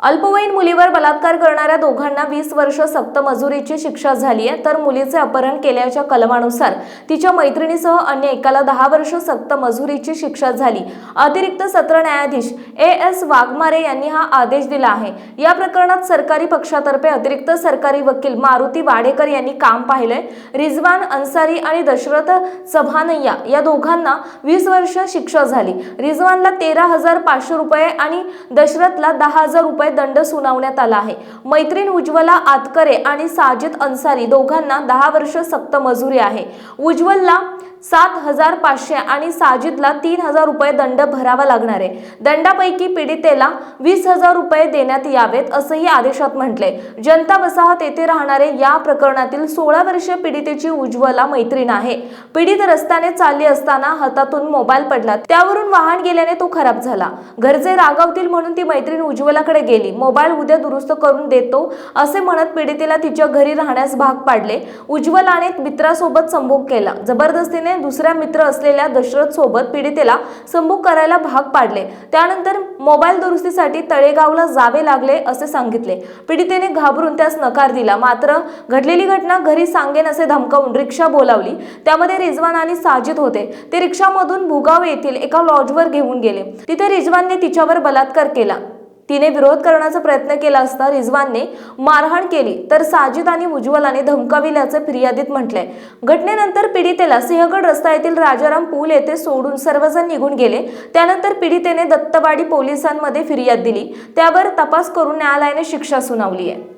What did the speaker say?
अल्पवयीन मुलीवर बलात्कार करणाऱ्या दोघांना वीस वर्ष सक्त मजुरीची शिक्षा झाली आहे तर मुलीचे अपहरण केल्याच्या कलमानुसार तिच्या मैत्रिणीसह अन्य एकाला दहा वर्ष सक्त मजुरीची शिक्षा झाली. अतिरिक्त सत्र न्यायाधीश ए एस वाघमारे यांनी हा आदेश दिला आहे. या प्रकरणात सरकारी पक्षातर्फे अतिरिक्त सरकारी वकील मारुती वाडेकर यांनी काम पाहिलंय. रिजवान अन्सारी आणि दशरथ चव्हानय्या या दोघांना वीस वर्ष शिक्षा झाली. रिजवानला तेरा हजार पाचशे रुपये आणि दशरथला दहा हजार रुपये दंड सुनावण्यात आला आहे. मैत्रीण उज्ज्वला आतकरे आणि साजिद अन्सारी दोघांना दहा वर्ष सक्त मजुरी आहे. उज्ज्वलला सात हजार पाचशे आणि साजिदला तीन हजार रुपये दंड भरावा लागणार आहे. दंडापैकी पीडितेला वीस हजार रुपये देण्यात यावेत असंही आदेशात म्हटले जनता वसाहत येथे राहणारे या प्रकरणातील सोळा वर्षीय पीडितेची उज्ज्वला मैत्रीण आहे. पीडित रस्त्याने चालली असताना हातातून मोबाईल पडला. त्यावरून वाहन गेल्याने तो खराब झाला. घरचे रागावतील म्हणून ती मैत्रीण उज्ज्वलाकडे गेली. मोबाईल उद्या दुरुस्त करून देतो असे म्हणत पीडितेला तिच्या घरी राहण्यास भाग पाडले. उज्ज्वलाने मित्रासोबत संभोग केला. जबरदस्तीने दुसऱ्या मित्र असलेल्या दशरथ सोबत पीडितेला संभोग करायला भाग पाडले. त्यानंतर मोबाईल दुरुस्तीसाठी तळेगावला जावे लागले असे सांगितले. पीडितेने घाबरून त्यास नकार दिला. मात्र घडलेली घटना घरी सांगेन असे धमकावून रिक्षा बोलावली. त्यामध्ये रिजवान आणि साजिद होते. ते रिक्षामधून भुगाव येथील एका लॉजवर घेऊन गेले. तिथे रिजवानने तिच्यावर बलात्कार केला. तिने विरोध करण्याचा प्रयत्न केला असता रिजवानने मारहाण केली. तर साजिद आणि उज्ज्वलाने धमकाविल्याचं फिर्यादीत म्हटलंय. घटनेनंतर पीडितेला सिंहगड रस्ता येथील राजाराम पूल येथे सोडून सर्वजण निघून गेले. त्यानंतर पीडितेने दत्तवाडी पोलिसांमध्ये फिर्याद दिली. त्यावर तपास करून न्यायालयाने शिक्षा सुनावली आहे.